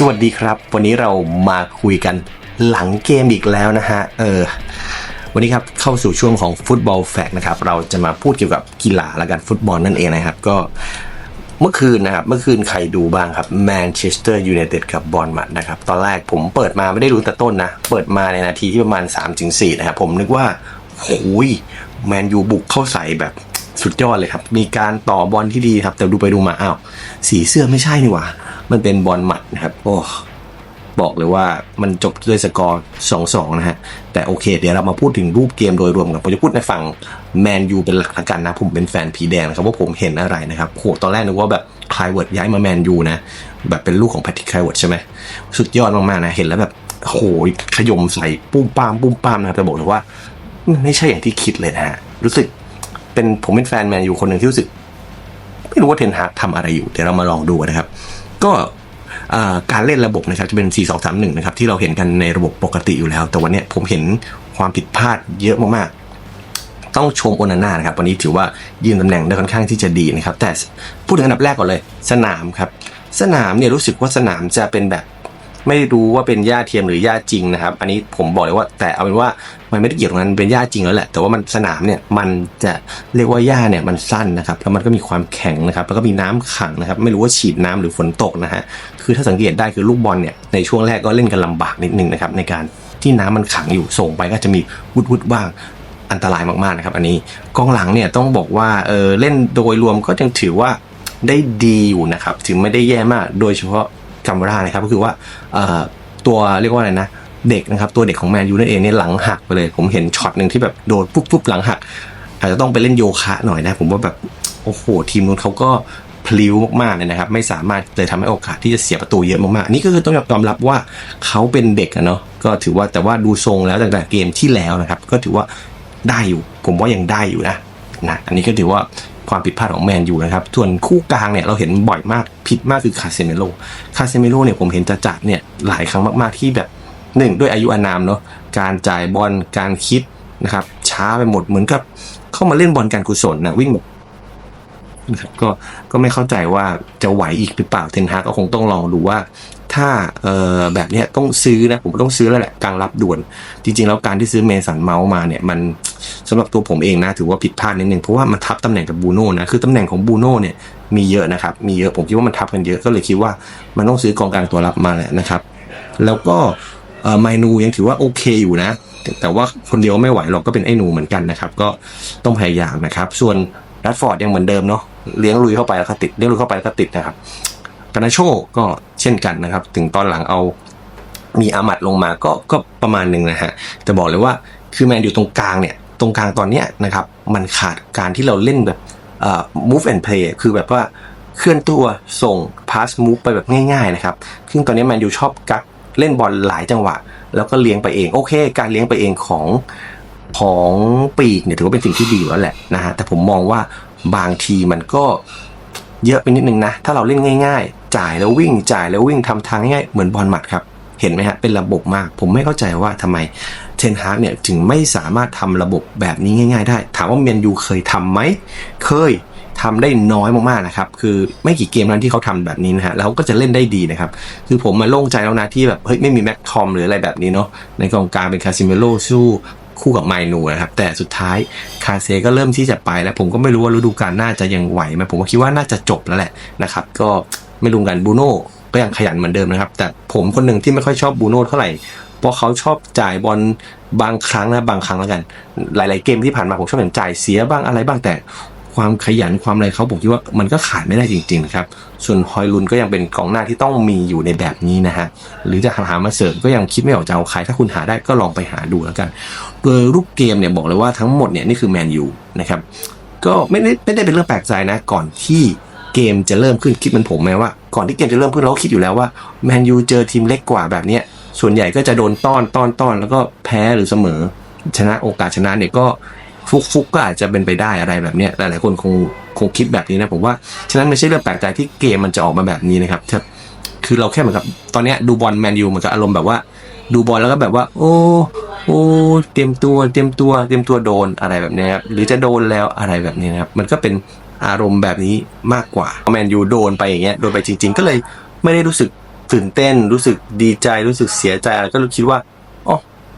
สวัสดีครับ วันนี้เรามาคุยกันหลังเกมอีกแล้วนะฮะ เออ วันนี้ครับเข้าสู่ช่วงของฟุตบอลแฟกนะครับ เราจะมาพูดเกี่ยวกับกีฬาและกันฟุตบอลนั่นเองนะครับ ก็เมื่อคืนนะครับ เมื่อคืนใครดูบ้างครับแมนเชสเตอร์ยูไนเต็ดกับบอลมัดนะครับ ตอนแรกผมเปิดมาไม่ได้รู้แต่ต้นนะ เปิดมาในนาทีที่ประมาณ 3-4 นะครับ ผมนึกว่าโอ้ยแมนยูบุกเข้าใส่แบบสุดยอดเลยครับ มีการต่อบอลที่ดีครับ แต่ดูไปดูมาอ้าวสีเสื้อไม่ใช่นี่หว่า มันเป็นบอลหมัดนะครับ โอ้บอกเลยว่ามันจบด้วยสกอร์ 2-2 นะฮะ แต่โอเค เดี๋ยวเรามาพูดถึงรูปเกมโดยรวมกัน ผมจะพูดในฝั่งแมนยูเป็นหลักละกันนะ ผมเป็นแฟนผีแดงนะครับ ว่าผมเห็นอะไรนะครับโหตอนแรกนึกว่าแบบคลายเวิร์ดย้ายมาแมนยูนะ แบบเป็นลูกของแพทริกคลายเวิร์ดใช่ไหม สุดยอดมากๆนะ เห็นแล้วแบบโหยขยมใส่ปุ้มปามปุ้มปามนะครับแต่บอกเลยว่า ไม่ใช่อย่างที่คิดเลยนะฮะ รู้สึกเป็นผมเป็นแฟนแมนยูคนหนึ่งที่รู้สึก ไม่รู้ว่าเทนฮากทำอะไรอยู่ เดี๋ยวเรามาลองดูนะครับ ก็การเล่นระบบนะครับจะเป็น 4 2 3 1 นะครับที่เราเห็นกันในระบบปกติอยู่แล้ว แต่วันนี้ผมเห็นความผิดพลาดเยอะมากๆ ต้องชมโอนาน่านะครับ วันนี้ถือว่ายืนตำแหน่งได้ค่อนข้างที่จะดีนะครับ แต่พูดถึงอันดับแรกก่อนเลย สนามครับ สนามเนี่ยรู้สึกว่าสนามจะเป็นแบบ ไม่รู้ว่าเป็นหญ้าเทียมหรือหญ้าจริงนะครับ อันนี้ผมบอกเลยว่า แต่เอาเป็นว่ามันไม่ได้เกี่ยวกับนั้นเป็นหญ้าจริงแล้วแหละ แต่ว่ามันสนามเนี่ยมันจะเรียกว่าหญ้าเนี่ยมันสั้นนะครับ แล้วมันก็มีความแข็งนะครับ แล้วก็มีน้ำขังนะครับ ไม่รู้ว่าฉีดน้ำหรือฝนตกนะฮะ คือถ้าสังเกตได้คือลูกบอลเนี่ยในช่วงแรกก็เล่นกันลำบากนิดนึงนะครับในการที่น้ำมันขังอยู่ส่งไปก็จะมีวุดวุดบ้างอันตรายมากๆนะครับ อันนี้กองหลังเนี่ยต้องบอกว่าเออเล่นโดยรวมก็ยังถือว่าได้ดีอยู่นะครับ ถึงไม่ได้แย่มาก โดยเฉพาะ กัมรานะครับก็คือว่าตัวเรียกว่าอะไรนะเด็กนะครับตัวเด็กของแมนยูนั่นเองเนี่ยหลังหักไปเลย ผมเห็นช็อตหนึ่งที่แบบโดนปุ๊บปุ๊บหลังหัก อาจจะต้องไปเล่นโยคะหน่อยนะ ผมว่าแบบโอ้โหทีมนู้นเขาก็พลิ้วมากๆเลยนะครับ ไม่สามารถเลยทำให้โอกาสที่จะเสียประตูเยอะมากๆนนี่ก็คือต้องยอมรับว่าเขาเป็นเด็กอะเนาะก็ถือว่าแต่ว่าดูทรงแล้วตั้งแต่เกมที่แล้วนะครับ ก็ถือว่าได้อยู่ ผมว่ายังได้อยู่นะนะอันนี้ก็ถือว่า ความผิดพลาดของแมนยูนะครับ ส่วนคู่กลางเนี่ยเราเห็นบ่อยมากผิดมากคือคาเซเมโลคาเซเมโลเนี่ยผมเห็นจะจัดเนี่ยหลายครั้งมากๆที่แบบหนึ่งด้วยอายุอานามเนาะการจ่ายบอลการคิดนะครับ ช้าไปหมดเหมือนกับเข้ามาเล่นบอลการกุศลนะวิ่งแบบนะครับก็ก็ไม่เข้าใจว่าจะไหวอีกหรือเปล่าเทนฮากก็คงต้องลองดูว่า ถ้าเออแบบเนี้ยต้องซื้อนะผมต้องซื้อแล้วแหละกลางรับด่วน จริง ๆ แล้วการที่ซื้อเมสันเมาส์มาเนี่ยมันสำหรับตัวผมเองนะถือว่าผิดพลาดนิดนึงเพราะว่ามันทับตำแหน่งกับบูโน่นะคือตำแหน่งของบูโน่เนี่ยมีเยอะนะครับมีเยอะผมคิดว่ามันทับกันเยอะก็เลยคิดว่ามันต้องซื้อกองกลางตัวรับมาแหละนะครับ แล้วก็เออไมนูยังถือว่าโอเคอยู่นะ แต่ว่าคนเดียวไม่ไหวหรอกก็เป็นไอ้หนูเหมือนกันนะครับ ก็ต้องพยายามนะครับ ส่วนรัดฟอร์ดยังเหมือนเดิมเนาะเลี้ยงลุยเข้าไปแล้วก็ติดเลี้ยงลุยเข้าไปแล้วก็ติดนะครับ นาโชก็เช่นกันนะครับ ถึงตอนหลังเอามีอามัดลงมาก็ก็ประมาณหนึ่งนะฮะแต่บอกเลยว่าคือแมนอยู่ตรงกลางเนี่ย ตรงกลางตอนเนี้ยนะครับ มันขาดการที่เราเล่นแบบเอ่อ move and play คือแบบว่าเคลื่อนตัวส่ง pass move ไปแบบง่ายๆนะครับ ซึ่งตอนนี้แมนยูชอบกักเล่นบอลหลายจังหวะ แล้วก็เลี้ยงไปเอง โอเค การเลี้ยงไปเองของของปีกเนี่ยถือว่าเป็นสิ่งที่ดีแล้วแหละนะฮะแต่ผมมองว่าบางทีมันก็เยอะไปนิดนึงนะ ถ้าเราเล่นง่าย จ่ายแล้ววิ่งจ่ายแล้ววิ่งทำทางง่ายๆเหมือนบอลหมัดครับ เห็นไหมฮะเป็นระบบมาก ผมไม่เข้าใจว่าทำไมเทนฮาร์กเนี่ยถึงไม่สามารถทำระบบแบบนี้ง่าย ๆ ได้ ถามว่าเมียนยูเคยทำไหมเคยทำได้น้อยมากๆนะครับ คือไม่กี่เกมนั้นที่เขาทำแบบนี้นะฮะ แล้วก็จะเล่นได้ดีนะครับ คือผมมาโล่งใจแล้วนะที่แบบ เฮ้ย ไม่มีแม็กทอมหรืออะไรแบบนี้เนาะ ในกองกลางเป็นคาซิเมโลสู้คู่กับไมนูนะครับ แต่สุดท้ายคาเซก็เริ่มที่จะไปแล้ว ผมก็ไม่รู้ว่าฤดูกาลหน้าจะยังไหวไหมผมก็คิดว่าน่าจะจบแล้วแหละนะครับ ก็ ไม่รู้กันบูโน่ก็ยังขยันเหมือนเดิมนะครับ แต่ผมคนหนึ่งที่ไม่ค่อยชอบบูโน่เท่าไหร่เพราะเขาชอบจ่ายบอลบางครั้งนะบางครั้งแล้วกัน หลาย ๆ เกมที่ผ่านมาผมชอบเห็นจ่ายเสียบ้างอะไรบ้างแต่ความขยันความอะไรเขาผมคิดว่ามันก็ขาดไม่ได้จริง ๆ ครับ ส่วนฮอยลุนก็ยังเป็นกองหน้าที่ต้องมีอยู่ในแบบนี้นะฮะ หรือจะหามาเสริมก็ยังคิดไม่ออกจะเอาใคร ถ้าคุณหาได้ก็ลองไปหาดูแล้วกัน โดยรูปเกมเนี่ยบอกเลยว่าทั้งหมดเนี่ยนี่คือแมนยูนะครับ ก็ไม่ได้ไม่ได้เป็นเรื่องแปลกใจนะก่อนที่ เกมจะเริ่มขึ้นคิดมันผมไหมว่าก่อนที่เกมจะเริ่มขึ้นเราก็คิดอยู่แล้วว่าแมนยูเจอทีมเล็กกว่าแบบเนี้ยส่วนใหญ่ก็จะโดนต้อนต้อนต้อนแล้วก็แพ้หรือเสมอ ชนะโอกาสชนะเนี่ยก็ฟุกฟุกก็อาจจะเป็นไปได้อะไรแบบเนี้ยหลายๆคนคงคงคิดแบบนี้นะผมว่าฉะนั้นไม่ใช่เรื่องแปลกใจที่เกมมันจะออกมาแบบนี้นะครับคือเราแค่เหมือนกับตอนนี้ดูบอลแมนยูเหมือนกับอารมณ์แบบว่า ดูบอลแล้วก็แบบว่า โอ้โอ้เตรียมตัวเตรียมตัวเตรียมตัวโดนอะไรแบบนี้ครับหรือจะโดนแล้วอะไรแบบนี้นะครับมันก็เป็น อารมณ์แบบนี้มากกว่าแมนยูโดนไปอย่างเงี้ยโดนไปจริง ๆ ก็เลยไม่ได้รู้สึกตื่นเต้น รู้สึกดีใจรู้สึกเสียใจอะไรก็คิดว่าอ๋อ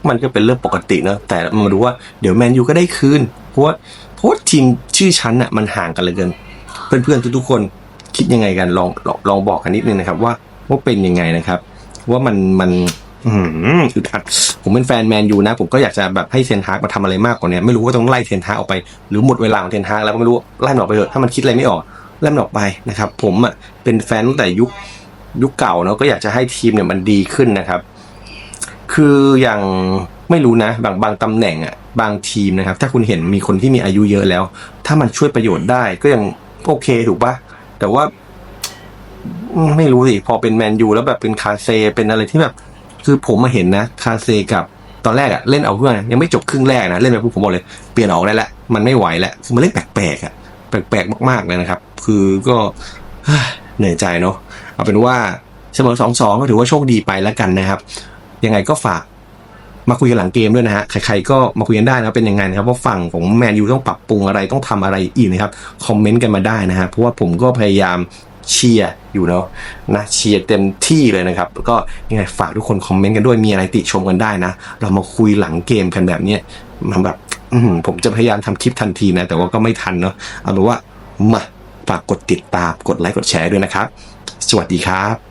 มันก็เป็นเรื่องปกติเนะแต่มาดูว่าเดี๋ยวแมนยูก็ได้คืนเพราะว่าเพราะทีมชื่อชั้นอะมันห่างกันเลยเกินเพื่อนๆทุกๆคนคิดยังไงกันลองลองลองบอกกันนิดนึงนะครับว่าว่าเป็นยังไงนะครับ ว่ามันมัน อืมอึดอัดผมเป็นแฟนแมนยูนะ ผมก็อยากจะแบบให้เทนฮากมาทำอะไรมากกว่านี้ไม่รู้ว่าต้องไล่เทนฮากออกไป หรือหมดเวลาของเทนฮากแล้วก็ไม่รู้ไล่มันออกไปเถอะถ้ามันคิดอะไรไม่ออกไล่มันออกไปนะครับ ผมอะเป็นแฟนตั้งแต่ยุคยุคเก่าเนาะก็อยากจะให้ทีมเนี่ยมันดีขึ้นนะครับ คืออย่างไม่รู้นะ บางบางตำแหน่งอะบางทีมนะครับ ถ้าคุณเห็นมีคนที่มีอายุเยอะแล้ว ถ้ามันช่วยประโยชน์ได้ก็ยังโอเคถูกปะแต่ว่า ไม่รู้สิพอเป็นแมนยูแล้วแบบเป็นคาเซเป็นอะไรที่แบบ คือผมมาเห็นนะคาเซกับตอนแรกอะเล่นเอาเพื่อนยังไม่จบครึ่งแรกนะเล่นไปปุ๊บผมบอกเลยเปลี่ยนออกได้แล้วมันไม่ไหวแล้วคือมันเล่นแปลกๆอะแปลกๆมากๆเลยนะครับ คือก็เหนื่อยใจเนาะเอาเป็นว่าเสมอสองสองก็ถือว่าโชคดีไปแล้วกันนะครับ ยังไงก็ฝากมาคุยกันหลังเกมด้วยนะฮะ ใครๆก็มาคุยกันได้นะเป็นยังไงนะครับว่าฝั่งของแมนยูต้องปรับปรุงอะไรต้องทำอะไรอีกนะครับ คอมเมนต์กันมาได้นะฮะ เพราะว่าผมก็พยายาม เชียร์อยู่เนาะนะเชียร์เต็มที่เลยนะครับ แล้วก็ยังไงฝากทุกคนคอมเมนต์กันด้วยมีอะไรติชมกันได้นะ เรามาคุยหลังเกมกันแบบเนี้ยมันแบบผมจะพยายามทำคลิปทันทีนะ แต่ว่าก็ไม่ทันเนาะเอาเป็นว่ามาฝากกดติดตามกดไลค์กดแชร์ด้วยนะครับ สวัสดีครับ